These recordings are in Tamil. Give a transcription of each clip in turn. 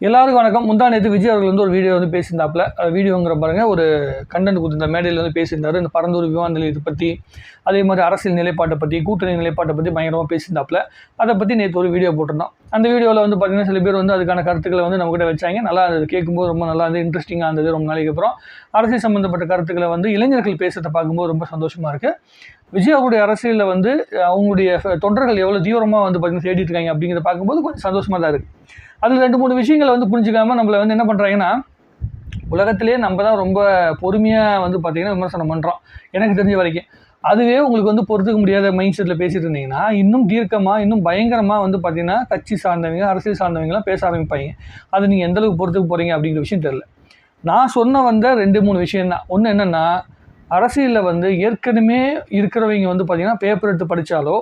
எல்லாருக்கும் வணக்கம். முந்தா நேற்று விஜய் அவர்கள் வந்து ஒரு வீடியோ வந்து பேசியிருந்தாப்புல. வீடியோங்கிற பாருங்க ஒரு கண்டென்ட் கொடுத்துருந்த மேடையில் வந்து பேசியிருந்தாரு. இந்த பரந்தூர் விமான நிலையத்தை பற்றி அதே மாதிரி அரசியல் நிலைப்பாட்டை பற்றி கூட்டணி நிலைப்பாட்டை பற்றி பயங்கரமாக பேசியிருந்தாப்புல. அதை பற்றி நேற்று ஒரு வீடியோ போட்டிருந்தோம். அந்த வீடியோவில் வந்து பார்த்தீங்கன்னா சில பேர் வந்து அதுக்கான கருத்துக்களை வந்து நம்மகிட்ட வச்சாங்க. நல்லா இருந்தது. கேட்கும்போது ரொம்ப நல்லா இருந்தது. இன்ட்ரெஸ்டிங்காக இருந்தது ரொம்ப நாளைக்கு அப்புறம். அரசியல் சம்மந்தப்பட்ட கருத்துக்களை வந்து இளைஞர்கள் பேசுறதை பார்க்கும்போது ரொம்ப சந்தோஷமாக இருக்குது விஜய் அவருடைய அரசியலில் வந்து அவங்களுடைய தொண்டர்கள் எவ்வளோ தீவிரமாக வந்து பார்த்தீங்கன்னா தேடிட்டு இருக்காங்க அப்படிங்கிறத பார்க்கும்போது கொஞ்சம் சந்தோஷமாக தான் இருக்குது அதில் ரெண்டு மூணு விஷயங்களை வந்து புரிஞ்சுக்காமல் நம்மளை வந்து என்ன பண்ணுறாங்கன்னா உலகத்திலே நம்ம தான் ரொம்ப பொறுமையாக வந்து பார்த்திங்கன்னா விமர்சனம் பண்ணுறோம் எனக்கு தெரிஞ்ச வரைக்கும். அதுவே உங்களுக்கு வந்து பொறுத்துக்க முடியாத மைண்ட் செட்டில் பேசிட்டு இருந்தீங்கன்னா இன்னும் தீர்க்கமாக இன்னும் பயங்கரமாக வந்து பார்த்தீங்கன்னா கட்சி சார்ந்தவங்க அரசியல் சார்ந்தவங்கலாம் பேச ஆரம்பிப்பாங்க. அது நீங்கள் எந்தளவுக்கு பொறுத்துக்க போகிறீங்க அப்படிங்கிற விஷயம் தெரில நான் சொன்ன வந்த ரெண்டு மூணு விஷயம் தான். ஒன்று என்னென்னா அரசியலில் வந்து ஏற்கனவே இருக்கிறவங்க வந்து பார்த்திங்கன்னா பேப்பர் எடுத்து படித்தாலோ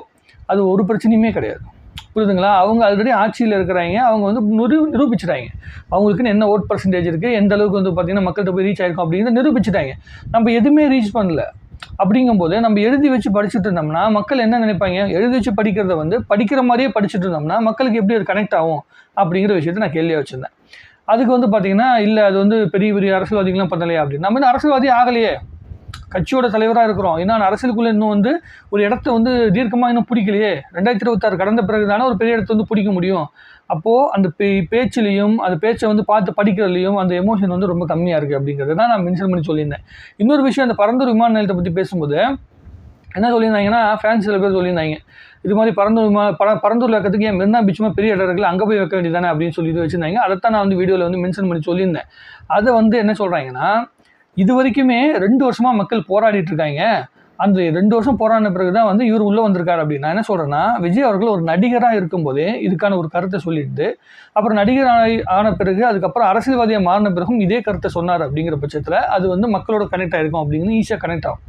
அது ஒரு பிரச்சனையுமே கிடையாது. புரியுதுங்களா? அவங்க ஆல்ரெடி ஆட்சியில் இருக்கிறாங்க. அவங்க வந்து நிரூ நிரூபிச்சிட்டாங்க. அவங்களுக்குன்னு என்ன ஓட் பர்சன்டேஜ் இருக்குது எந்த அளவுக்கு வந்து பார்த்திங்கன்னா மக்கள்கிட்ட போய் ரீச் ஆயிருக்கும் அப்படிங்கிறத நிரூபிச்சிட்டாங்க. நம்ம எதுவுமே ரீச் பண்ணல. அப்படிங்கும்போது நம்ம எழுதி வச்சு படிச்சுட்டு இருந்தோம்னா மக்கள் என்ன நினைப்பாங்க? எழுதி வச்சு படிக்கிறத வந்து படிக்கிற மாதிரியே படிச்சுட்டு இருந்தோம்னா மக்களுக்கு எப்படி அது கனெக்ட் ஆகும்? அப்படிங்கிற விஷயத்தை நான் கேள்வியாக வச்சுருந்தேன். அதுக்கு வந்து பார்த்திங்கன்னா இல்லை அது வந்து பெரிய பெரிய அரசியல்வாதிகள்லாம் பண்ணலையா அப்படின்னு. நம்ம வந்து அரசியல்வாதி ஆகலையே. கட்சியோட தலைவராக இருக்கிறோம். ஏன்னா அரசியலுக்குள்ளே இன்னும் வந்து ஒரு இடத்த வந்து தீர்க்கமாக இன்னும் பிடிக்கலையே. ரெண்டாயிரத்தி இருபத்தாறு கடந்த பிறகு தானே ஒரு பெரிய இடத்த வந்து பிடிக்க முடியும். அப்போது அந்த பே பேச்சிலையும் அந்த பேச்சை வந்து பார்த்து படிக்கிறதுலையும் அந்த எமோஷன் வந்து ரொம்ப கம்மியாக இருக்குது அப்படிங்கிறது தான் நான் மென்ஷன் பண்ணி சொல்லியிருந்தேன். இன்னொரு விஷயம் அந்த பரந்தூர் விமான நிலையத்தை பற்றி பேசும்போது என்ன சொல்லியிருந்தாங்கன்னா ஃபேன்ஸ் சில பேர் சொல்லியிருந்தாங்க. இது மாதிரி பரந்தூர் விமா பர பரந்தூர் வைக்கிறதுக்கு என் மெரினா பீச்சுமா பெரிய இடம் இருக்குல்ல அங்கே போய் வைக்க வேண்டியதானே அப்படின்னு சொல்லிட்டு வச்சுருந்தாங்க. தான் நான் வந்து வீடியோவில் வந்து மென்ஷன் பண்ணி சொல்லியிருந்தேன். அதை வந்து என்ன சொல்கிறாங்கன்னா இது வரைக்குமே ரெண்டு வருஷமாக மக்கள் போராடிட்டு இருக்காங்க. அந்த ரெண்டு வருஷம் போராடின பிறகு தான் வந்து இவர் உள்ளே வந்திருக்காரு அப்படின்னு. நான் என்ன சொல்கிறேன்னா விஜய் அவர்கள் ஒரு நடிகராக இருக்கும்போதே இதுக்கான ஒரு கருத்தை சொல்லிட்டு அப்புறம் நடிகர் ஆன- பிறகு அதுக்கப்புறம் அரசியல்வாதியாக மாறின பிறகும் இதே கருத்தை சொன்னார் அப்படிங்கிற பட்சத்தில் அது வந்து மக்களோட கனெக்ட் ஆகிருக்கும் அப்படிங்கிறது ஈஸியாக கனெக்ட் ஆகும்.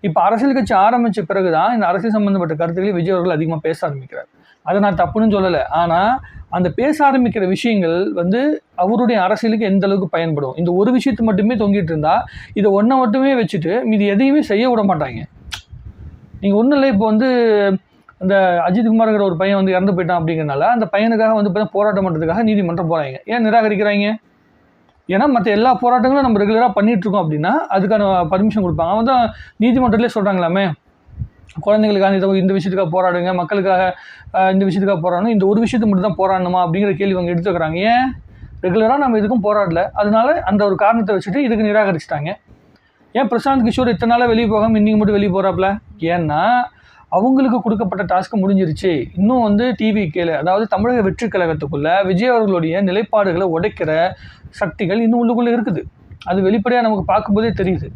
இப்போ அரசியல் கட்சி ஆரம்பித்த பிறகு தான் இந்த அரசியல் சம்மந்தப்பட்ட கருத்துக்களை விஜய் அவர்கள் அதிகமாக பேச ஆரம்பிக்கிறார். அதை நான் தப்புன்னு சொல்லலை. ஆனால் அந்த பேச ஆரம்பிக்கிற விஷயங்கள் வந்து அவருடைய அரசியலுக்கு எந்த அளவுக்கு பயன்படும்? இந்த ஒரு விஷயத்தை மட்டுமே தொங்கிட்டு இருந்தா இதை ஒன்றை மட்டுமே வச்சுட்டு மீதி எதையுமே செய்ய விட மாட்டாங்க. நீங்கள் ஒன்றும் இல்லை இப்போ வந்து அந்த அஜித் குமார்ங்கிற ஒரு பையன் வந்து இறந்து போயிட்டான் அப்படிங்கிறனால அந்த பையனுக்காக வந்து இப்போ போராட்டம் பண்ணுறதுக்காக நீதிமன்றம் போகிறாங்க ஏன் நிராகரிக்கிறாங்க? ஏன்னா மற்ற எல்லா போராட்டங்களும் நம்ம ரெகுலராக பண்ணிகிட்ருக்கோம் அப்படின்னா அதுக்கான பர்மிஷன் கொடுப்பாங்க. அவன் தான் நீதிமன்றத்திலே சொல்கிறாங்களாமே குழந்தைங்களுக்காக இதை இந்த விஷயத்துக்காக போராடுங்க மக்களுக்காக இந்த விஷயத்துக்காக போராடணும் இந்த ஒரு விஷயத்தை மட்டும் தான் போராடணுமா அப்படிங்கிற கேள்வி அவங்க எடுத்துக்கிறாங்க. ஏன்? ரெகுலராக நம்ம இதுக்கும் போராடல. அதனால அந்த ஒரு காரணத்தை வச்சுட்டு இதுக்கு நிராகரிச்சிட்டாங்க. ஏன் பிரசாந்த் கிஷோர் இத்தனை நாளாக வெளியே போகாமல் இன்றைக்கி மட்டும் வெளியே போகிறாப்புல ஏன்னா அவங்களுக்கு கொடுக்கப்பட்ட டாஸ்க்கு முடிஞ்சிருச்சு. இன்னும் வந்து டிவி கேளு அதாவது தமிழக வெற்றி கழகத்துக்குள்ள விஜய் அவர்களுடைய நிலைப்பாடுகளை உடைக்கிற சக்திகள் இன்னும் உள்ளுக்குள்ளே இருக்குது. அது வெளிப்படையாக நமக்கு பார்க்கும்போதே தெரியுது.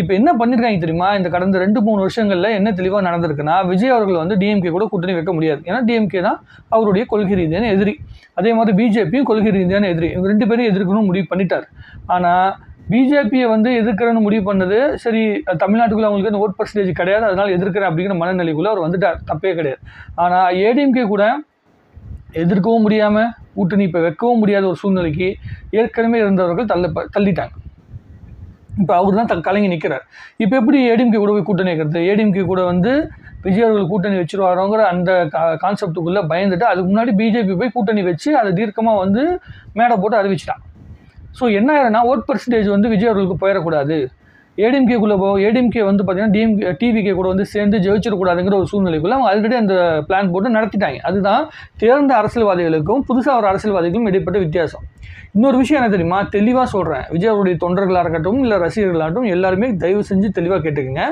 இப்போ என்ன பண்ணியிருக்காங்க தெரியுமா? இந்த கடந்த ரெண்டு மூணு வருஷங்களில் என்ன தெளிவாக நடந்திருக்குன்னா விஜய் அவர்கள் வந்து டிஎம்கே கூட கூட்டணி வைக்க முடியாது. ஏன்னா டிஎம்கே தான் அவருடைய கொள்கை ரீதியான எதிரி. அதே மாதிரி பிஜேபியும் கொள்கை ரீதியான எதிரி. இவங்க ரெண்டு பேரும் எதிர்க்கணும்னு முடிவு பண்ணிட்டார். ஆனால் பிஜேபியை வந்து எதிர்க்கிறேன்னு முடிவு பண்ணது சரி தமிழ்நாட்டுக்குள்ள அவங்களுக்கு அந்த ஓட் பர்சன்டேஜ் கிடையாது அதனால் எதிர்க்கிறேன் அப்படிங்கிற மனநிலைக்குள்ளே அவர் வந்துட்டார். தப்பே கிடையாது. ஆனால் ஏடிஎம்கே கூட எதிர்க்கவும் முடியாமல் கூட்டணி இப்போ வைக்கவும் முடியாத ஒரு சூழ்நிலைக்கு ஏற்கனவே இருந்தவர்கள் தள்ள தள்ளிட்டாங்க. இப்போ அவர் தான் த கலங்கி நிற்கிறார் இப்போ எப்படி ஏடிஎம்கே கூட போய் கூட்டணி வைக்கிறது? ஏடிஎம்கே கூட வந்து விஜய் அவர்கள் கூட்டணி வச்சிருவாரோங்கிற அந்த கான்செப்டுக்குள்ளே பயந்துட்டு அதுக்கு முன்னாடி பிஜேபி போய் கூட்டணி வச்சு அதை தீர்க்கமாக வந்து மேடை போட்டு அறிவிச்சிட்டான். ஸோ என்ன ஆயிரும்னா ஓட் பர்சன்டேஜ் வந்து விஜய் அவர்களுக்கு போயிடக்கூடாது. ஏடிஎம்கேக்குள்ளே போ ஏடிஎம்கே வந்து பார்த்தீங்கன்னா டிஎம்கே டிவிகே கூட வந்து சேர்ந்து ஜெயிச்சிடக்கூடாதுங்கிற ஒரு சூழ்நிலைக்குள்ள அவங்க ஆல்ரெடி அந்த பிளான் போட்டு நடத்திட்டாங்க. அதுதான் தேர்ந்த அரசியல்வாதிகளுக்கும் புதுசாக ஒரு அரசியல்வாதிகளுக்கும் இடைப்பட்ட வித்தியாசம். இன்னொரு விஷயம் என்ன தெரியுமா? தெளிவாக சொல்கிறேன் விஜயவருடைய தொண்டர்களாக இருக்கட்டும் இல்லை ரசிகர்களாகட்டும் எல்லாருமே தயவு செஞ்சு தெளிவாக கேட்டுக்கங்க.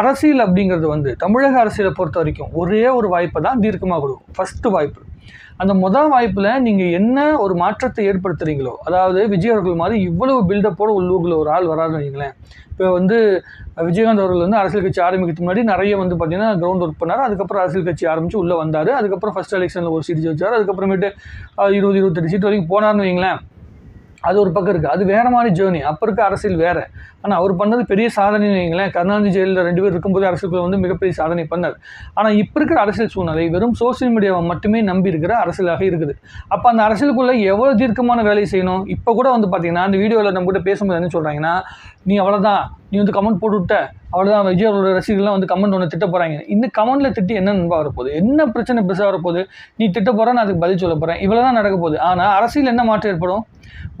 அரசியல் அப்படிங்கிறது வந்து தமிழக அரசியலை பொறுத்த வரைக்கும் ஒரே ஒரு வாய்ப்பை தான் தீர்க்கமாக கொடுக்கும். ஃபஸ்ட்டு வாய்ப்பு. அந்த முதல் வாய்ப்பில் நீங்கள் என்ன ஒரு மாற்றத்தை ஏற்படுத்துகிறீங்களோ அதாவது விஜய் அவர்கள் மாதிரி இவ்வளவு பில்டப்போடு உள்ளூரில் ஒரு ஆள் வராருன்னு வைங்களேன் இப்போ வந்து விஜயகாந்த் அவர்கள் வந்து அரசியல் கட்சி ஆரம்பிக்கிறதுக்கு முன்னாடி நிறைய வந்து பார்த்தீங்கன்னா கிரவுண்ட் ஒர்க் பண்ணார். அதுக்கப்புறம் அரசியல் கட்சி ஆரம்பித்து உள்ளே வந்தார். அதுக்கப்புறம் ஃபஸ்ட் எலெக்ஷனில் ஒரு சீட் ஜெயிச்சார். அதுக்கப்புறமேட்டு இருபது இருபத்தெட்டு சீட் வரைக்கும் போனார்னு வைங்களேன் அது ஒரு பக்கம் இருக்குது அது வேறு மாதிரி ஜேர்னி அப்போ இருக்க அரசியல் வேறு. ஆனால் அவர் பண்ணது பெரிய சாதனை வைங்களேன் கருணாநிதி ஜெயிலில் ரெண்டு பேர் இருக்கும்போது அரசியலுக்குள்ள வந்து மிகப்பெரிய சாதனை பண்ணார். ஆனால் இப்போ இருக்கிற அரசியல் சூழ்நிலை வெறும் சோஷியல் மீடியாவை மட்டுமே நம்பி இருக்கிற அரசியலாக இருக்குது. அப்போ அந்த அரசியலுக்குள்ளே எவ்வளோ தீர்க்கமான வேலையை செய்யணும்? இப்போ கூட வந்து பார்த்தீங்கன்னா அந்த வீடியோவில் நம்ம கூட பேசும்போது என்ன சொல்கிறாங்கன்னா நீ அவ்வளோதான் நீ வந்து கமெண்ட் போட்டு விட்ட. அவ்வளோதான் விஜய் அவரோட ரசிகர்கள்லாம் வந்து கமெண்ட் ஒன்று திட்ட போகிறாங்க இந்த கமெண்ட்டில் திட்டி என்ன நண்பா வரப்போகுது? என்ன பிரச்சனை பெருசாக வரப்போகுது? நீ திட்ட போகிறான்னு நான் அதுக்கு பதில் சொல்ல போகிறேன் இவ்வளோ தான் நடக்க போகுது. ஆனால் அரசியல் என்ன மாற்றம் ஏற்படும்?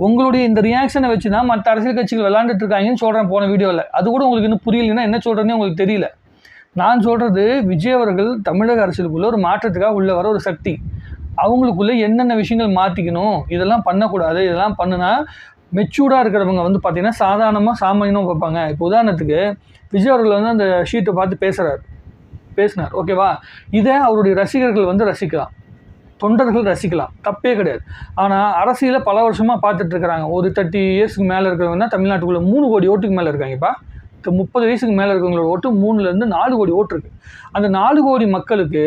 உங்களுடைய இந்த ரியாக்ஷனை வச்சு தான் மற்ற அரசியல் கட்சிகள் விளாண்டுட்டு இருக்காங்கன்னு சொல்கிறேன் போன வீடியோவில் அது கூட உங்களுக்கு இன்னும் புரியலைன்னா என்ன சொல்கிறேன்னு உங்களுக்கு தெரியல. நான் சொல்கிறது விஜய் அவர்கள் தமிழக அரசியலுக்குள்ளே ஒரு மாற்றத்துக்காக உள்ள வர ஒரு சக்தி. அவங்களுக்குள்ளே என்னென்ன விஷயங்கள் மாற்றிக்கணும் இதெல்லாம் பண்ணக்கூடாது இதெல்லாம் பண்ணுனா மெச்சூர்டாக இருக்கிறவங்க வந்து பார்த்திங்கன்னா சாதாரணமாக சாமானியமாக பார்ப்பாங்க. இப்போ உதாரணத்துக்கு விஜய் அவர்கள் வந்து அந்த ஷீட்டை பார்த்து பேசுகிறார் பேசினார். ஓகேவா இதை அவருடைய ரசிகர்கள் வந்து ரசிக்கலாம். தொண்டர்கள் ரசிக்கலாம். தப்பே கிடையாது. ஆனால் அரசியலில் பல வருஷமாக பார்த்துட்டு இருக்கிறாங்க. ஒரு தேர்ட்டி இயர்ஸ்க்கு மேலே இருக்கிறவங்கன்னா தமிழ்நாட்டுக்குள்ளே மூணு கோடி ஓட்டுக்கு மேலே இருக்காங்கப்பா இப்போ முப்பது வயசுக்கு மேலே இருக்கிறவங்களோட ஓட்டு மூணுலேருந்து நாலு கோடி ஓட்டு இருக்குது அந்த நாலு கோடி மக்களுக்கு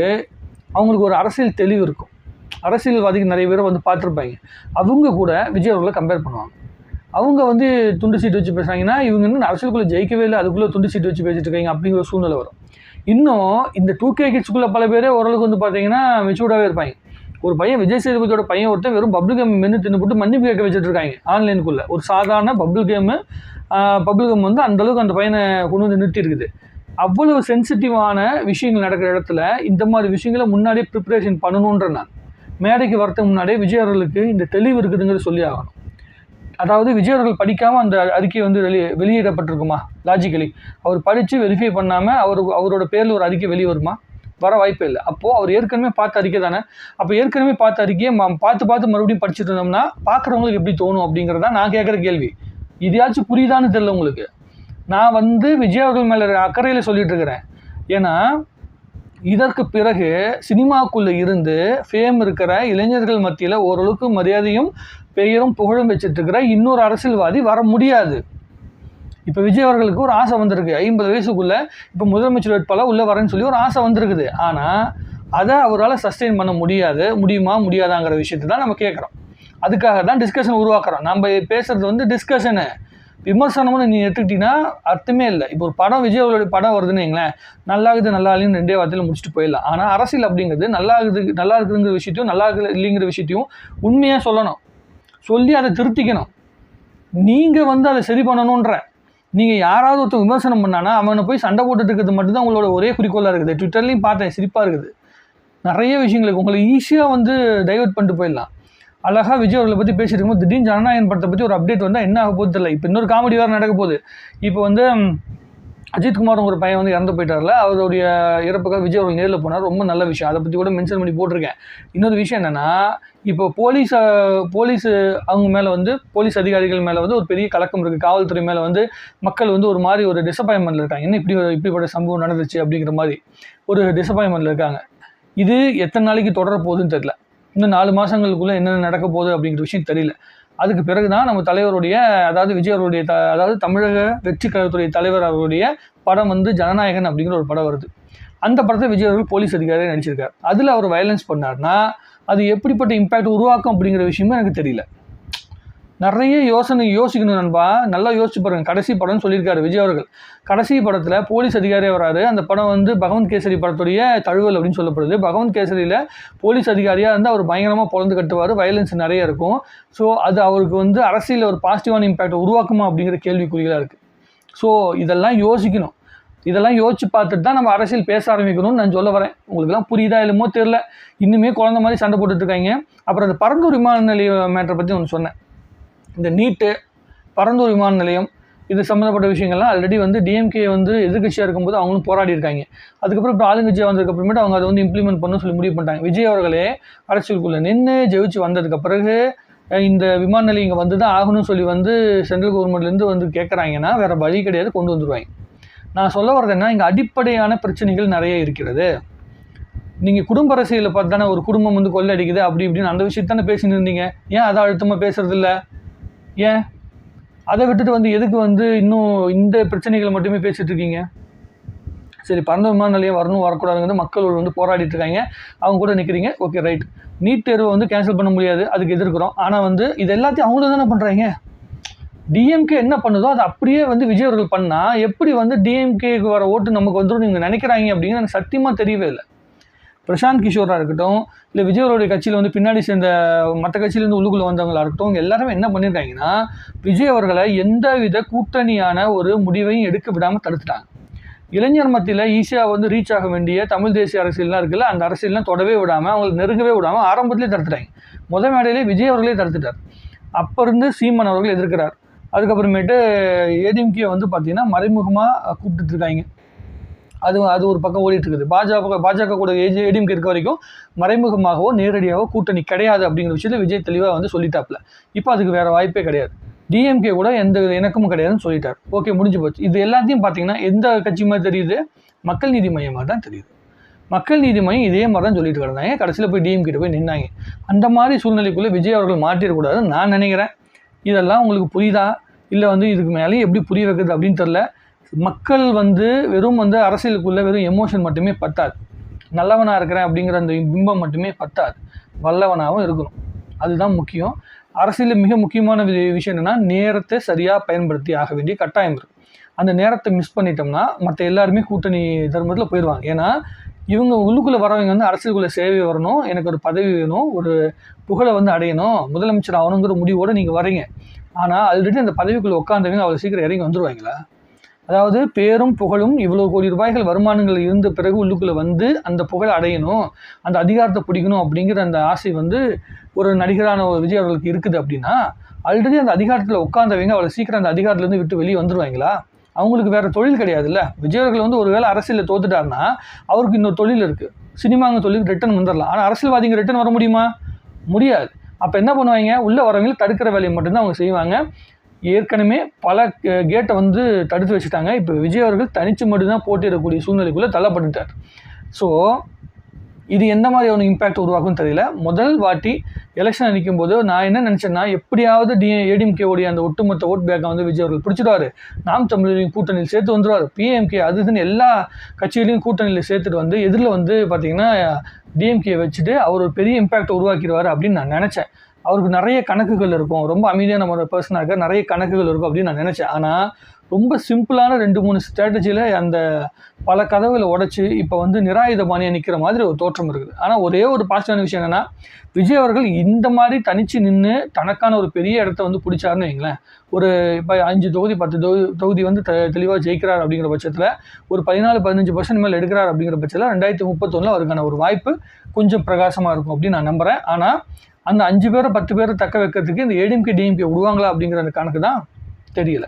அவங்களுக்கு ஒரு அரசியல் தெளிவு இருக்கும். அரசியல்வாதிகள் நிறைய பேர் வந்து பார்த்துருப்பாங்க. அவங்க கூட விஜய் அவர்களை கம்பேர் பண்ணுவாங்க. அவங்க வந்து துண்டு சீட்டு வச்சு பேசுகிறாங்கன்னா இவங்க இன்னும் அரசியலுக்குள்ளே ஜெயிக்கவே இல்லை. அதுக்குள்ளே துண்டு சீட்டு வச்சு பேசிட்டு இருக்காங்க அப்படிங்கிற ஒரு சூழ்நிலை வரும். இன்னும் இந்த டூ கே கிட்ஸ்குள்ளே பல பேரே ஓரளவுக்கு வந்து பார்த்தீங்கன்னா மெச்சூர்டாகவே இருப்பாங்க. ஒரு பையன் விஜய் சேதுபதியோட பையன் ஒருத்தன் வெறும் பப்ளிக் கேம் மென்று தின்னு போட்டு மன்னிப்பு கேட்க வச்சுட்டு இருக்காங்க ஆன்லைனுக்குள்ளே. ஒரு சாதாரண பப்ளிக் கேமு பப்ளிக் கேம் வந்து அந்த அளவுக்கு அந்த பையனை கொண்டு வந்து நிறுத்தி இருக்குது அவ்வளவு சென்சிட்டிவான விஷயங்கள் நடக்கிற இடத்துல இந்த மாதிரி விஷயங்களை முன்னாடியே ப்ரிப்பரேஷன் பண்ணணுன்ற நான். மேடைக்கு வரத்துக்கு முன்னாடியே விஜய் அவர்களுக்கு இந்த தெளிவு இருக்குதுங்கிறது சொல்லி ஆகணும். அதாவது விஜய் அவர்கள் படிக்காமல் அந்த அறிக்கை வந்து வெளியே வெளியிடப்பட்டிருக்குமா? லாஜிக்கலி அவர் படித்து வெரிஃபை பண்ணாமல் அவர் அவரோட பேரில் ஒரு அறிக்கை வெளியே வருமா வர வாய்ப்பே இல்லை. அப்போது அவர் ஏற்கனவே பார்த்த அறிக்கை தானே? அப்போ ஏற்கனவே பார்த்த அறிக்கையை பார்த்து பார்த்து மறுபடியும் படிச்சுட்டு இருந்தோம்னா பார்க்குறவங்களுக்கு எப்படி தோணும் அப்படிங்கிறதா நான் கேட்குற கேள்வி. இதையாச்சும் புரியுதான்னு தெரியல உங்களுக்கு. நான் வந்து விஜய் அவர்கள் மேலே அக்கறையில் சொல்லிட்டு இருக்கிறேன். ஏன்னா இதற்கு பிறகு சினிமாக்குள்ளே இருந்து ஃபேம் இருக்கிற இளைஞர்கள் மத்தியில் ஓரளவுக்கு மரியாதையும் பெயரும் புகழும் வச்சுட்டு இருக்கிற இன்னொரு அரசியல்வாதி வர முடியாது. இப்போ விஜய் அவர்களுக்கு ஒரு ஆசை வந்திருக்கு. ஐம்பது வயசுக்குள்ளே இப்போ முதலமைச்சர் வேட்பாளர் உள்ளே வரேன்னு சொல்லி ஒரு ஆசை வந்திருக்குது. ஆனால் அதை அவரால் சஸ்டெயின் பண்ண முடியாது முடியுமா முடியாதாங்கிற விஷயத்தை தான் நம்ம கேட்குறோம். அதுக்காக தான் டிஸ்கஷன் உருவாக்குறோம். நம்ம பேசுகிறது வந்து டிஸ்கஷனு விமர்சனம்னு நீ எடுத்துக்கிட்டீங்கன்னா அர்த்தமே இல்லை. இப்போ ஒரு படம் விஜய் அவர்களுடைய படம் வருதுன்னு வைங்களேன் நல்லா இருக்குது நல்லா இல்லைன்னு ரெண்டே வார்த்தையில் முடிச்சுட்டு போயிடலாம். ஆனால் அரசியல் அப்படிங்கிறது நல்லா இருக்குது நல்லா இருக்குதுங்கிற விஷயத்தையும் நல்லா இருக்குது இல்லைங்கிற விஷயத்தையும் உண்மையாக சொல்லணும். சொல்லி அதை திருத்திக்கணும். நீங்கள் வந்து அதை சரி பண்ணணுன்ற நீங்கள் யாராவது ஒருத்தர் விமர்சனம் பண்ணானா அவனை போய் சண்டை போட்டுட்டு இருக்கிறது மட்டும்தான் உங்களோட ஒரே குறிக்கோளாக இருக்குது. ட்விட்டர்லையும் பார்த்தேன் சிரிப்பாக இருக்குது. நிறைய விஷயங்களுக்கு உங்களை ஈஸியாக வந்து டைவர்ட் பண்ணிட்டு போயிடலாம். அழகாக விஜய் அவர்களை பற்றி பேசிட்டு இருக்கும்போது திடீர்னு ஜனநாயகன் படத்தை பற்றி ஒரு அப்டேட் வந்தால் என்ன ஆக போகுது தெரியல. இப்போ இன்னொரு காமெடி வேறு நடக்க போகுது. இப்போ வந்து அஜித்குமார் ஒரு பையன் வந்து இறந்து போயிட்டார்ல. அவருடைய இறப்புக்காக விஜய் அவர்கள் நேரில் போனார். ரொம்ப நல்ல விஷயம். அதை பற்றி கூட மென்ஷன் பண்ணி போட்டிருக்கேன். இன்னொரு விஷயம் என்னென்னா இப்போ போலீஸ் போலீஸ் அவங்க மேலே வந்து போலீஸ் அதிகாரிகள் மேலே வந்து ஒரு பெரிய கலக்கம் இருக்குது காவல்துறை மேலே வந்து மக்கள் வந்து ஒரு மாதிரி ஒரு டிசப்பாயின்மெண்ட்டில் இருக்காங்க. என்ன இப்படி இப்படிப்பட்ட சம்பவம் நடந்துச்சு அப்படிங்கிற மாதிரி ஒரு டிசப்பாயின்மெண்ட்டில் இருக்காங்க. இது எத்தனை நாளைக்கு தொடர போகுதுன்னு தெரியல. இன்னும் நாலு மாதங்களுக்குள்ளே என்னென்ன நடக்க போகுது அப்படிங்கிற விஷயம் தெரியல. அதுக்கு பிறகு தான் நம்ம தலைவருடைய அதாவது விஜய் அவருடைய த அதாவது தமிழக வெற்றி கழகத்துடைய தலைவர் அவருடைய படம் வந்து ஜனநாயகன் அப்படிங்கிற ஒரு படம் வருது. அந்த படத்தை விஜய் அவர்கள் போலீஸ் அதிகாரியாக நடிச்சிருக்காரு அதில் அவர் வயலன்ஸ் பண்ணார்னா அது எப்படிப்பட்ட இம்பேக்ட் உருவாக்கும் அப்படிங்கிற விஷயமும் எனக்கு தெரியல. நிறைய யோசனை யோசிக்கணும் நண்பா. நல்லா யோசிச்சு பாருங்க. கடைசி படம்னு சொல்லியிருக்காரு விஜய் அவர்கள். கடைசி படத்தில் போலீஸ் அதிகாரியாக வராரு. அந்த படம் வந்து பகவந்த் கேசரி படத்துடைய தழுவல் அப்படின்னு சொல்லப்படுது. பகவந்த் கேசரியில் போலீஸ் அதிகாரியாக வந்து அவர் பயங்கரமாக பொழந்து கட்டுவார். வயலன்ஸ் நிறைய இருக்கும். ஸோ அது அவருக்கு வந்து அரசியலில் ஒரு பாசிட்டிவான இம்பேக்ட் உருவாக்குமா அப்படிங்கிற கேள்விக்குறிகளாக இருக்குது ஸோ இதெல்லாம் யோசிக்கணும். இதெல்லாம் யோசிச்சு பார்த்துட்டு தான் நம்ம அரசியல் பேச ஆரம்பிக்கணும்னு நான் சொல்ல வரேன். உங்களுக்குலாம் புரியுதா இல்லமோ தெரில இன்னுமே குழந்த மாதிரி சண்டை போட்டுட்ருக்காங்க அப்புறம் அந்த பரந்தூர் விமான நிலைய மேட்டரை பற்றி ஒன்று சொன்னேன். இந்த நீட்டு பரந்தூர் விமான நிலையம் இது சம்மந்தப்பட்ட விஷயங்கள்லாம் ஆல்ரெடி வந்து டிஎம்கே வந்து எதிர்க்கட்சியாக இருக்கும்போது அவங்களும் போராடி இருக்காங்க. அதுக்கப்புறம் இப்போ ஆளுங்கட்சியாக வந்ததுக்கப்புறமேட்டு அவங்க அதை வந்து இம்ப்ளிமெண்ட் பண்ண சொல்லி முடிவு பண்ணிட்டாங்க. விஜய் அவர்களே அரசியலுக்குள்ளே நின்று ஜெயிச்சு வந்ததுக்கு பிறகு இந்த விமான நிலையம் இங்கே வந்து தான் ஆகணும்னு சொல்லி வந்து சென்ட்ரல் கவர்மெண்ட்லேருந்து வந்து கேட்குறாங்கன்னா வேறு வழி கிடையாது கொண்டு வந்துருவாங்க. நான் சொல்ல வர்றது என்ன இங்கே அடிப்படையான பிரச்சனைகள் நிறைய இருக்கிறது. நீங்கள் குடும்ப அரசியலில் பார்த்து தானே ஒரு குடும்பம் வந்து கொள்ளடிக்குது அப்படி இப்படின்னு அந்த விஷயத்தானே பேசின்னு இருந்தீங்க. ஏன் அதை அழுத்தமாக பேசுறதில்ல? ஏன்? அதை விட்டுட்டு வந்து எதுக்கு வந்து இன்னும் இந்த பிரச்சனைகளை மட்டுமே பேசிகிட்டு இருக்கீங்க? சரி பறந்த விமான நிலையம் வரணும் வரக்கூடாதுங்கிறது மக்கள் வந்து போராடிட்டு இருக்காங்க. அவங்க கூட நிற்கிறீங்க ஓகே ரைட். நீட் தேர்வை வந்து கேன்சல் பண்ண முடியாது. அதுக்கு எதிர்க்கிறோம். ஆனால் வந்து இது எல்லாத்தையும் அவங்க தானே பண்ணுறாங்க டிஎம்கே என்ன பண்ணுதோ அதை அப்படியே வந்து விஜய் அவர்கள் பண்ணால் எப்படி வந்து டிஎம்கேக்கு வர ஓட்டு நமக்கு வந்துடும் நீங்கள் நினைக்கிறாங்க அப்படிங்கிறது எனக்கு சத்தியமாக தெரியவே இல்லை. பிரசாந்த் கிஷோராக இருக்கட்டும் இல்லை விஜய் அவருடைய கட்சியில் வந்து பின்னாடி சேர்ந்த மற்ற கட்சியிலேருந்து உள்ளுக்குள்ளே வந்தவங்களா இருக்கட்டும் அவங்க எல்லாருமே என்ன பண்ணியிருக்காங்கன்னா விஜய் அவர்களை எந்த வித கூட்டணியான ஒரு முடிவையும் எடுக்க விடாமல் தடுத்துட்டாங்க. இளைஞர் மத்தியில் ஈஸியாக வந்து ரீச் ஆக வேண்டிய தமிழ் தேசிய அரசியல்லாம் இருக்குல்ல அந்த அரசியல்லாம் தொடவே விடாமல் அவங்களுக்கு நெருங்கவே விடாமல் ஆரம்பத்திலே தடுத்துட்டாங்க. முத மேடையிலே விஜய் அவர்களே தடுத்துட்டார். அப்போ இருந்து சீமான் அவர்கள் எதிர்க்கிறார். அதுக்கப்புறமேட்டு ஏடிஎம்கே வந்து பார்த்தீங்கன்னா மறைமுகமாக கூப்பிட்டுட்டு இருக்காங்க. அது அது ஒரு பக்கம் ஓடிட்டு இருக்குது பாஜக பாஜக கூட ஏஜி ஏடிஎம்கே இருக்க வரைக்கும் மறைமுகமாகவோ நேரடியாகவோ கூட்டணி கிடையாது அப்படிங்கிற விஷயத்தில் விஜய் தெளிவாக வந்து சொல்லிட்டாப்ல இப்போ அதுக்கு வேறு வாய்ப்பே கிடையாது. டிஎம்கே கூட எந்த இணக்கமும் கிடையாதுன்னு சொல்லிட்டார். ஓகே முடிஞ்சு போச்சு. இது எல்லாத்தையும் பார்த்தீங்கன்னா எந்த கட்சி மாதிரி தெரியுது? மக்கள் நீதி மையம் மாதிரி தான் தெரியுது. மக்கள் நீதி மையம் இதே மாதிரி தான் சொல்லிட்டு கிடந்தாங்க கடைசியில் போய் டிஎம்கிட்ட போய் நின்னாங்க? அந்த மாதிரி சூழ்நிலைக்குள்ளே விஜய் அவர்கள் மாட்டிடக்கூடாதுன்னு நான் நினைக்கிறேன். இதெல்லாம் உங்களுக்கு புரியுதா? இல்லை வந்து இதுக்கு மேலே எப்படி புரிய வைக்கிறது அப்படின்னு தெரில மக்கள் வந்து வெறும் வந்து அரசியலுக்குள்ளே வெறும் எமோஷன் மட்டுமே பத்தாது. நல்லவனாக இருக்கிறேன் அப்படிங்கிற அந்த பிம்பம் மட்டுமே பத்தாது. வல்லவனாகவும் இருக்கணும். அதுதான் முக்கியம். அரசியலில் மிக முக்கியமான விஷயம் என்னென்னா நேரத்தை சரியாக பயன்படுத்தி ஆக வேண்டிய கட்டாயம் இருக்குது அந்த நேரத்தை மிஸ் பண்ணிட்டோம்னா மற்ற எல்லாருமே கூட்டணி தர்மத்தில் போயிடுவாங்க. ஏன்னா இவங்க உள்ளுக்குள்ளே வரவங்க வந்து அரசியலுக்குள்ளே சேவை வரணும். எனக்கு ஒரு பதவி வேணும். ஒரு புகழை வந்து அடையணும். முதலமைச்சர் ஆகணுங்கிற முடிவோடு நீங்கள் வரீங்க. ஆனால் ஆல்ரெடி அந்த பதவிக்குள்ளே உட்காந்தவங்க அவ்வளோ சீக்கிரம் இறங்கி வந்துடுவாங்களா அதாவது பேரும் புகழும் இவ்வளோ கோடி ரூபாய்கள் வருமானங்கள் இருந்த பிறகு உள்ளுக்குள்ளே வந்து அந்த புகழை அடையணும் அந்த அதிகாரத்தை பிடிக்கணும் அப்படிங்கிற அந்த ஆசை வந்து ஒரு நடிகரான ஒரு விஜய் அவர்களுக்கு இருக்குது அப்படின்னா ஆல்ரெடி அந்த அதிகாரத்தில் உட்காந்தவங்க அவ்வளோ சீக்கிரம் அந்த அதிகாரத்துலேருந்து விட்டு வெளியே வந்துடுவாங்களா அவங்களுக்கு வேறு தொழில் கிடையாதுல்ல. விஜய் அவர்கள் வந்து ஒருவேளை அரசியலில் தோத்துட்டாருன்னா அவருக்கு இன்னொரு தொழில் இருக்குது சினிமாங்க தொழில் ரிட்டர்ன் வந்துடலாம் ஆனால் அரசியல்வாதிங்க ரிட்டர்ன் வர முடியுமா? முடியாது. அப்போ என்ன பண்ணுவாங்க? உள்ளே வரவங்களை தடுக்கிற வேலையை மட்டும்தான் அவங்க செய்வாங்க. ஏற்கனவே பல கேட்டை வந்து தடுத்து வச்சுட்டாங்க. இப்போ விஜய் அவர்கள் தனிச்சு மட்டும்தான் போட்டியிடக்கூடிய சூழ்நிலைக்குள்ளே தள்ளப்பட்டுட்டார். ஸோ இது எந்த மாதிரி ஒன்று இம்பேக்ட் உருவாக்கும்னு தெரியல. முதல் வாட்டி எலெக்ஷன் நிற்கும் போது நான் என்ன நினச்சேன்னா எப்படியாவது டி ஏடிஎம்கே உடைய அந்த ஒட்டுமொத்த ஓட் பேக்கை வந்து விஜய் அவர்கள் பிடிச்சிடுவாரு. நாம் தமிழரையும் கூட்டணியில் சேர்த்து வந்துடுவார் பிஎம்கே அது இதுன்னு எல்லா கட்சிகளையும் கூட்டணியில் சேர்த்துட்டு வந்து எதிரில் வந்து பார்த்தீங்கன்னா டிஎம்கே வச்சுட்டு அவர் ஒரு பெரிய இம்பேக்ட் உருவாக்கிடுவார் அப்படின்னு நான் நினச்சேன். அவருக்கு நிறைய கணக்குகள் இருக்கும். ரொம்ப அமைதியான ஒரு பர்சனாக இருக்க நிறைய கணக்குகள் இருக்கும் அப்படின்னு நான் நினச்சேன். ஆனால் ரொம்ப சிம்பிளான ரெண்டு மூணு ஸ்ட்ராட்டஜியில் அந்த பல கதவுகளை உடைச்சி இப்போ வந்து நிராயுதபாணியாக நிற்கிற மாதிரி ஒரு தோற்றம் இருக்குது. ஆனால் ஒரே ஒரு பாசிட்டிவான விஷயம் என்னென்னா விஜய் அவர்கள் இந்த மாதிரி தனித்து நின்று தனக்கான ஒரு பெரிய இடத்த வந்து பிடிச்சாருன்னு வைங்களேன். ஒரு இப்போ அஞ்சு தொகுதி பத்து தொகுதி தொகுதி வந்து த தெளிவாக ஜெயிக்கிறார் அப்படிங்கிற பட்சத்தில் ஒரு பதினாலு பதினஞ்சு பர்சன்ட் மேலே எடுக்கிறார் அப்படிங்கிற பட்சத்தில் ரெண்டாயிரத்தி முப்பத்தொன்னில் அவருக்கான ஒரு வாய்ப்பு கொஞ்சம் பிரகாசமாக இருக்கும் அப்படின்னு நான் நம்புகிறேன் ஆனால் அந்த அஞ்சு பேரை பத்து பேரை தக்க வைக்கிறதுக்கு இந்த ஏடிஎம்கே டிஎம்கே விடுவாங்களா அப்படிங்கிற அந்த கணக்கு தான் தெரியல.